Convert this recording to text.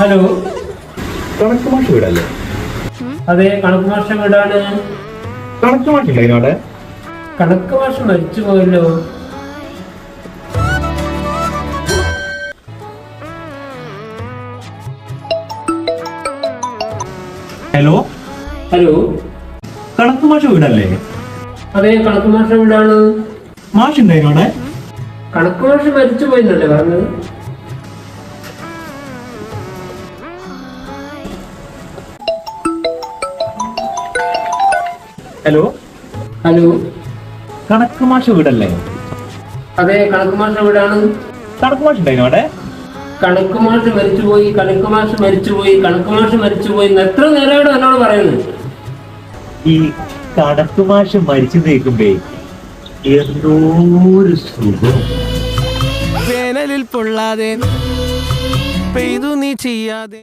Hello. കണക്ക് മാഷ് വീടല്ലേ? അതെ കണക്ക് മാഷ വീടാണ്. കണക്ക് മാഷ് ഉണ്ടായിരുന്നു അവിടെ കണക്ക് മാഷ മരിച്ചു പോയല്ലോ. ഹലോ? ഹലോ. കണക്ക് മാഷ വീടല്ലേ? അതെ കണക്ക് മാഷ വീടാണ്. മാഷ് ഉണ്ടായിരുന്നോടെ കണക്ക് മാഷ മരിച്ചു പോയെന്നല്ലേ പറഞ്ഞത്? ഹലോ ഹലോ കണക്ക് മാഷ് വീടല്ലേ? അതെ കണക്ക് മാഷ വീടാണ്. കണക്ക് മാഷ് ഉണ്ടായിരുന്നു അവിടെ? കണക്ക് മാഷ് മരിച്ചുപോയി കണക്ക് മാഷ് മരിച്ചുപോയി കണക്ക് മാഷ് മരിച്ചുപോയി എത്ര നേരമായിട്ട് എന്നോട് പറയുന്നത്? ഈ കണക്ക് മാഷ് മരിച്ചു നിൽക്കുമ്പേ എന്തോ ഒരു സുഖം. വേനലിൽ പൊള്ളാതെ പെയ്തു നീ ചെയ്യാതെ.